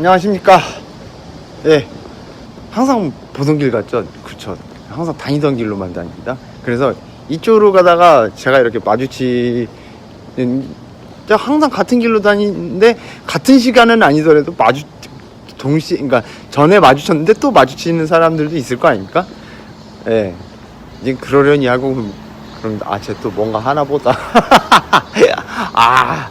안녕하십니까. 예. 항상 보던 길 같죠? 그쵸. 항상 다니던 길로만 다닙니다. 그래서 이쪽으로 가다가 제가 이렇게 마주치는, 항상 같은 길로 다니는데, 같은 시간은 아니더라도 마주, 동시, 그러니까 전에 마주쳤는데 또 마주치는 사람들도 있을 거 아닙니까? 예. 이제 그러려니 하고, 그럼, 그럼 아, 쟤 또 뭔가 하나 보다. 아,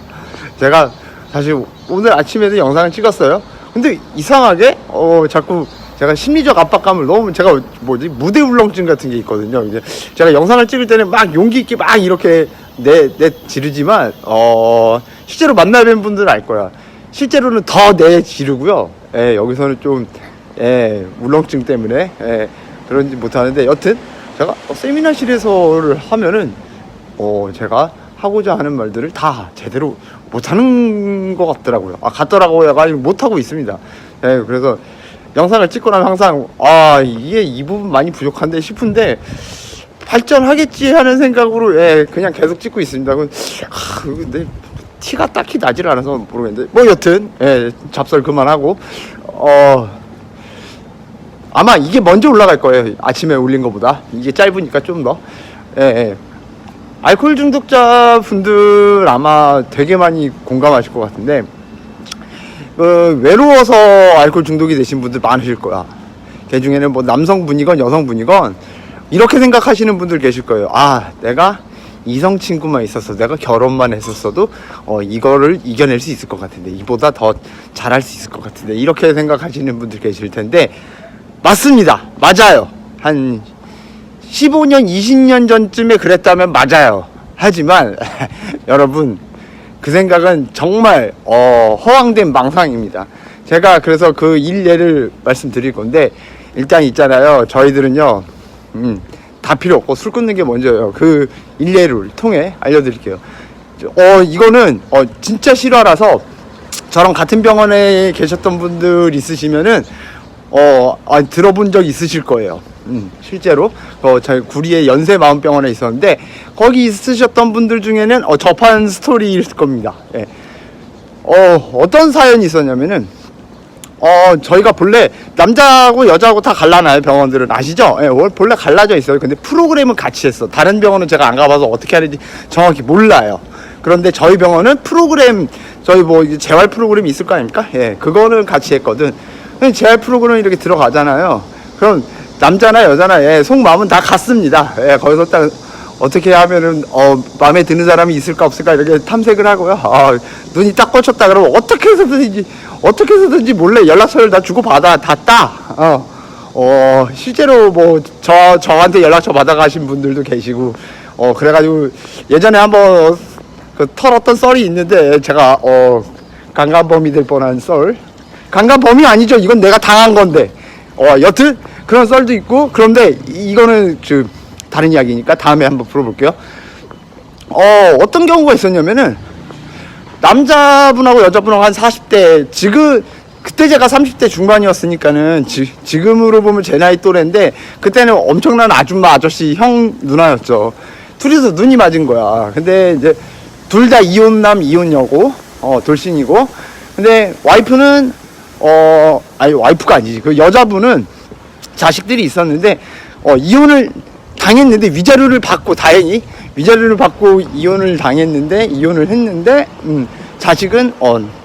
제가 사실 오늘 아침에도 영상을 찍었어요. 근데 이상하게 어 자꾸 제가 심리적 압박감을 너무 제가 뭐지 무대 울렁증 같은 게 있거든요. 이제 제가 영상을 찍을 때는 막 용기 있게 막 이렇게 내 내 지르지만 어 실제로 만나뵌 분들은 알 거야. 실제로는 더 내 지르고요. 예, 여기서는 좀 예, 울렁증 때문에 예, 그런지 못하는데 여튼 제가 어, 세미나실에서를 하면은 어, 제가 하고자 하는 말들을 다 제대로 못하는 것 같더라고요. 아, 같더라고요. 아니, 못하고 있습니다. 예, 그래서 영상을 찍고 나면 항상, 아, 이게 이 부분 많이 부족한데 싶은데, 발전하겠지 하는 생각으로, 예, 그냥 계속 찍고 있습니다. 그, 아, 근데 티가 딱히 나질 않아서 모르겠는데, 뭐 여튼, 예, 잡설 그만하고, 어, 아마 이게 먼저 올라갈 거예요. 아침에 올린 것보다. 이게 짧으니까 좀 더. 예, 예. 알코올 중독자 분들 아마 되게 많이 공감하실 것 같은데 그 외로워서 알코올 중독이 되신 분들 많으실 거야. 그 중에는 뭐 남성분이건 여성분이건 이렇게 생각하시는 분들 계실 거예요. 아, 내가 이성 친구만 있었어. 내가 결혼만 했었어도 어 이거를 이겨낼 수 있을 것 같은데 이보다 더 잘할 수 있을 것 같은데 이렇게 생각하시는 분들 계실 텐데 맞습니다. 맞아요. 한 15년, 20년 전쯤에 그랬다면 맞아요. 하지만 여러분 그 생각은 정말 어, 허황된 망상입니다. 제가 그래서 그 일례를 말씀드릴 건데 일단 있잖아요. 저희들은요. 음, 다 필요 없고 술 끊는 게 먼저예요. 그 일례를 통해 알려드릴게요. 어 이거는 어, 진짜 실화라서 저랑 같은 병원에 계셨던 분들 있으시면은 어 아, 들어본 적 있으실 거예요. 음, 실제로 어, 저희 구리의 연세 마음병원에 있었는데 거기 있으셨던 분들 중에는 어, 접한 스토리일 겁니다. 예. 어 어떤 사연이 있었냐면은 어 저희가 본래 남자하고 여자하고 다 갈라놔요 병원들은 아시죠? 예, 월- 본래 갈라져 있어요. 근데 프로그램은 같이 했어. 다른 병원은 제가 안 가봐서 어떻게 하는지 정확히 몰라요. 그런데 저희 병원은 프로그램 저희 뭐 재활 프로그램이 있을 거 아닙니까? 예, 그거는 같이 했거든. 재활 프로그램 이렇게 들어가잖아요. 그럼 남자나 여자나 예, 속 마음은 다 같습니다. 예, 거기서 딱 어떻게 하면은 어 마음에 드는 사람이 있을까 없을까 이렇게 탐색을 하고요. 아, 눈이 딱 꽂혔다 그러면 어떻게 해서든지 어떻게 해서든지 몰래 연락처를 다 주고 받아 다 따. 어. 어 실제로 뭐 저 저한테 연락처 받아가신 분들도 계시고 어 그래가지고 예전에 한번 그 털었던 썰이 있는데 제가 어 강간범이 될 뻔한 썰 강간범이 아니죠 이건 내가 당한 건데 어 여튼 그런 썰도 있고 그런데 이- 이거는 그 다른 이야기니까 다음에 한번 풀어볼게요. 어 어떤 경우가 있었냐면은 남자분하고 여자분하고 한 40대 지금 그때 제가 30대 중반이었으니까는 지, 지금으로 보면 제 나이 또래인데 그때는 엄청난 아줌마 아저씨 형 누나였죠. 둘이서 눈이 맞은 거야. 근데 이제 둘 다 이혼남 이혼여고 어 돌싱이고. 근데 와이프는 어 아니 와이프가 아니지. 그 여자분은 자식들이 있었는데 어 이혼을 당했는데 위자료를 받고 다행히 위자료를 받고 이혼을 당했는데 이혼을 했는데 음, 자식은 어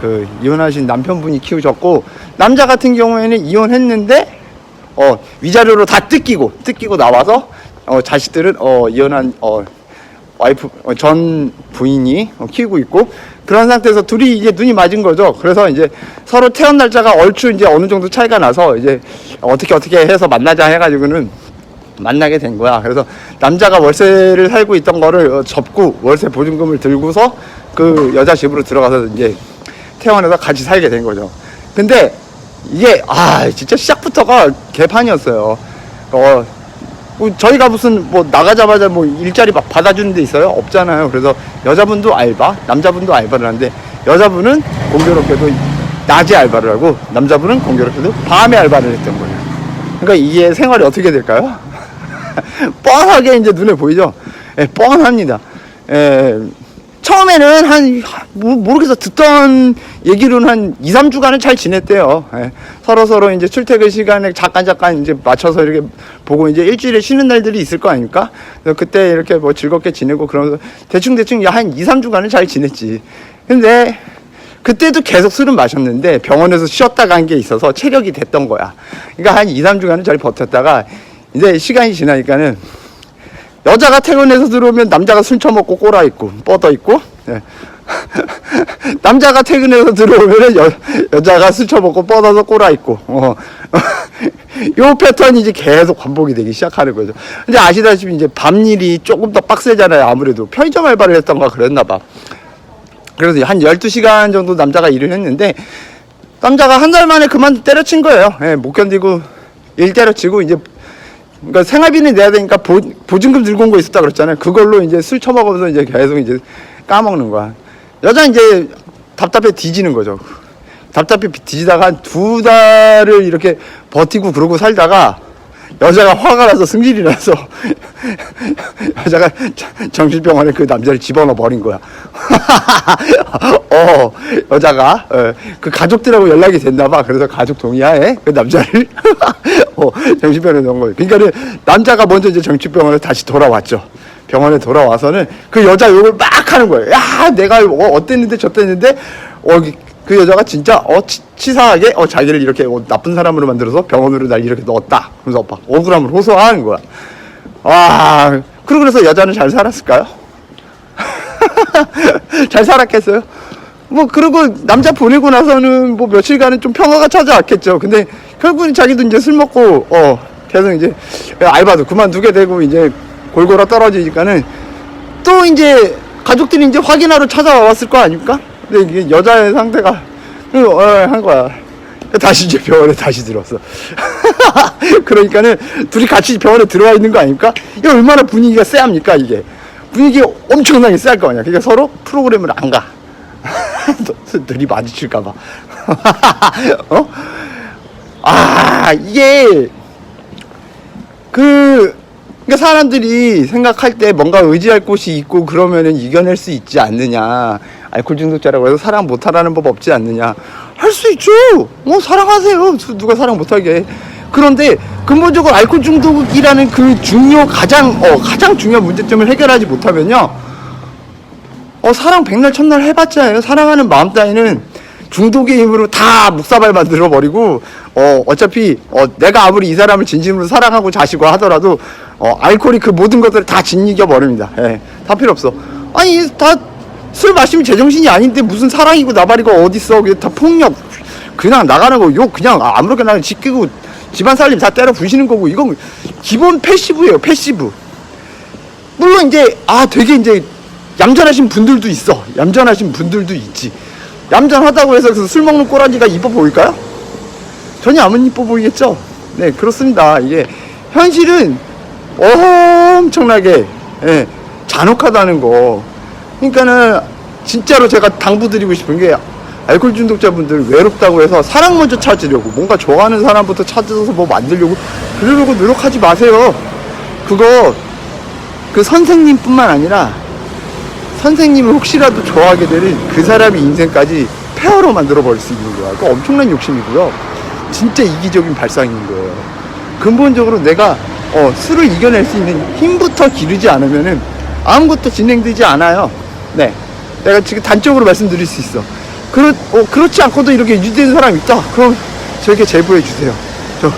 그 이혼하신 남편분이 키우셨고 남자 같은 경우에는 이혼했는데 어 위자료로 다 뜯기고 뜯기고 나와서 어 자식들은 어 이혼한 어 와이프 어, 전 부인이 어, 키우고 있고 그런 상태에서 둘이 이제 눈이 맞은 거죠. 그래서 이제 서로 태어난 날짜가 얼추 이제 어느 정도 차이가 나서 이제 어떻게 어떻게 해서 만나자 해가지고는 만나게 된 거야. 그래서 남자가 월세를 살고 있던 거를 어, 접고 월세 보증금을 들고서 그 여자 집으로 들어가서 이제 태어나서 같이 살게 된 거죠. 근데 이게 아 진짜 시작부터가 개판이었어요. 어 뭐 저희가 무슨 뭐 나가자마자 뭐 일자리 막 받아주는 데 있어요? 없잖아요. 그래서 여자분도 알바, 남자분도 알바를 하는데 여자분은 공교롭게도 낮에 알바를 하고 남자분은 공교롭게도 밤에 알바를 했던 거예요. 그러니까 이게 생활이 어떻게 될까요? 뻔하게 이제 눈에 보이죠? 예, 뻔합니다. 예, 처음에는 한 모- 모르겠어 듣던 얘기로는 한 2, 3주간은 잘 지냈대요. 예. 서로 서로 이제 출퇴근 시간에 잠깐 잠깐 이제 맞춰서 이렇게 보고 이제 일주일에 쉬는 날들이 있을 거 아닙니까? 그래서 그때 이렇게 뭐 즐겁게 지내고 그러면서 대충 대충 한 2, 3주간은 잘 지냈지. 근데 그때도 계속 술은 마셨는데 병원에서 쉬었다 간 게 있어서 체력이 됐던 거야. 그러니까 한 2, 3주간은 잘 버텼다가 이제 시간이 지나니까는 여자가 퇴근해서 들어오면 남자가 술 처먹고 꼬라 있고 뻗어 있고 예. 남자가 퇴근해서 들어오면은 여, 여자가 술 처먹고 뻗어서 꼬라 있고 어. 요 패턴이 이제 계속 반복이 되기 시작하는 거죠. 근데 아시다시피 이제 밤일이 조금 더 빡세잖아요. 아무래도 편의점 알바를 했던가 그랬나 봐. 그래서 한 12시간 정도 남자가 일을 했는데 남자가 한 달 만에 그만 때려친 거예요. 예, 못 견디고 일 때려치고 이제 그러니까 생활비는 내야 되니까 보, 보증금 들고 온 거 있었다 그랬잖아요. 그걸로 이제 술 처먹으면서 이제 계속 이제 까먹는 거야. 여자 이제 답답해 뒤지는 거죠. 답답해 뒤지다가 한 두 달을 이렇게 버티고 그러고 살다가 여자가 화가 나서 승질이 나서 여자가 정- 정신병원에 그 남자를 집어넣어 버린 거야. 어, 여자가 어, 그 가족들하고 연락이 됐나 봐. 그래서 가족 동의하에 그 남자를 어, 정신병원에 넣은 거예요. 그러니까는 남자가 먼저 이제 정신병원에 다시 돌아왔죠. 병원에 돌아와서는 그 여자 욕을 막 하는 거예요. 야, 내가 어, 어땠는데 저땠는데 어, 그 여자가 진짜 어 치, 치사하게 어 자기를 이렇게 어, 나쁜 사람으로 만들어서 병원으로 날 이렇게 넣었다. 그래서 막 억울함을 호소하는 거야. 와, 그러고 그래서 여자는 잘 살았을까요? 잘 살았겠어요? 뭐 그리고 남자 보내고 나서는 뭐 며칠간은 좀 평화가 찾아왔겠죠. 근데 결국은 자기도 이제 술 먹고 어 계속 이제 알바도 그만두게 되고 이제 골고루 떨어지니까는 또 이제 가족들이 이제 확인하러 찾아왔을 거 아닙니까? 근데 이게 여자의 상태가 어, 한 거야. 다시 이제 병원에 다시 들었어. 그러니까는 둘이 같이 병원에 들어와 있는 거 아닙니까? 이게 얼마나 분위기가 쎄합니까 이게? 분위기 엄청나게 쎄할 거 아니야. 그러니까 서로 프로그램을 안 가. 둘이 마주칠까봐. 어? 아 이게 그 그러니까 사람들이 생각할 때 뭔가 의지할 곳이 있고 그러면은 이겨낼 수 있지 않느냐. 알코올 중독자라고 해서 사랑 못하라는 법 없지 않느냐. 할 수 있죠. 뭐 사랑하세요. 누가 사랑 못하게. 그런데 근본적으로 알코올 중독이라는 그 중요 가장 어 가장 중요한 문제점을 해결하지 못하면요. 어 사랑 백날 첫날 해봤자요. 사랑하는 마음 따위는 중독의 힘으로 다 묵사발 만들어 버리고 어 어차피 어 내가 아무리 이 사람을 진심으로 사랑하고 자시고 하더라도 어 알코올이 그 모든 것들을 다 짓이겨 버립니다. 예, 다 필요 없어. 아니 다 술 마시면 제정신이 아닌데 무슨 사랑이고 나발이고 어딨어? 그게 다 폭력. 그냥 나가는 거 욕 그냥 아무렇게나 지키고 집안 살림 다 때려 부시는 거고 이건 기본 패시브예요. 패시브. 물론 이제 아 되게 이제 얌전하신 분들도 있어. 얌전하신 분들도 있지. 얌전하다고 해서 그술 먹는 꼬라지가 이뻐 보일까요? 전혀 안 이뻐 보이겠죠? 네, 그렇습니다. 이게 현실은 엄청나게 예, 잔혹하다는 거. 그러니까는 진짜로 제가 당부드리고 싶은 게 알코올 중독자분들 외롭다고 해서 사랑 먼저 찾으려고 뭔가 좋아하는 사람부터 찾아서 뭐 만들려고 그러려고 노력하지 마세요. 그거 그 선생님뿐만 아니라 선생님을 혹시라도 좋아하게 되는 그 사람의 인생까지 폐허로 만들어 버릴 수 있는 거야. 그거 엄청난 욕심이고요. 진짜 이기적인 발상인 거예요. 근본적으로 내가 어, 술을 이겨낼 수 있는 힘부터 기르지 않으면은 아무것도 진행되지 않아요. 네. 내가 지금 단적으로 말씀드릴 수 있어. 그렇, 어, 그렇지 않고도 이렇게 유지되는 사람이 있다. 그럼 저에게 제보해 주세요. 저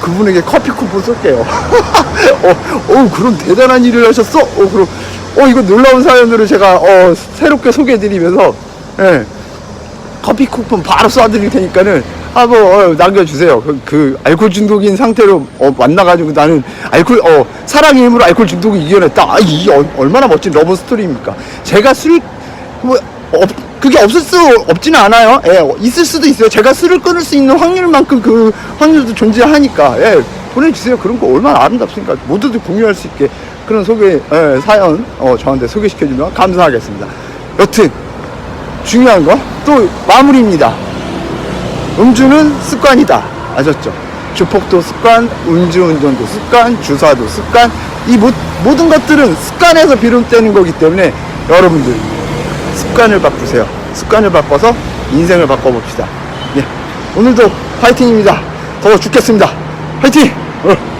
그분에게 커피 쿠폰 쏠게요. 어, 어, 그런 대단한 일을 하셨어? 어, 그럼, 어, 이거 놀라운 사연들을 제가, 어, 새롭게 소개해 드리면서, 예, 커피 쿠폰 바로 쏴드릴 테니까는, 아, 뭐, 어, 남겨주세요. 그, 그, 알코올 중독인 상태로, 어, 만나가지고 나는, 알코올, 어, 사랑의 힘으로 알코올 중독을 이겨냈다. 아, 이, 어, 얼마나 멋진 러브 스토리입니까? 제가 술, 뭐, 없, 그게 없을 수 없지는 않아요. 예, 어, 있을 수도 있어요. 제가 술을 끊을 수 있는 확률만큼 그 확률도 존재하니까, 예, 보내주세요. 그런 거 얼마나 아름답습니까? 모두들 공유할 수 있게 그런 소개, 예, 사연, 어, 저한테 소개시켜주면 감사하겠습니다. 여튼, 중요한 거, 또 마무리입니다. 음주는 습관이다. 아셨죠? 주폭도 습관, 음주운전도 습관, 주사도 습관. 이 모, 모든 것들은 습관에서 비롯되는 거기 때문에 여러분들 습관을 바꾸세요. 습관을 바꿔서 인생을 바꿔봅시다. 예. 오늘도 파이팅입니다. 더워 죽겠습니다. 파이팅! 어.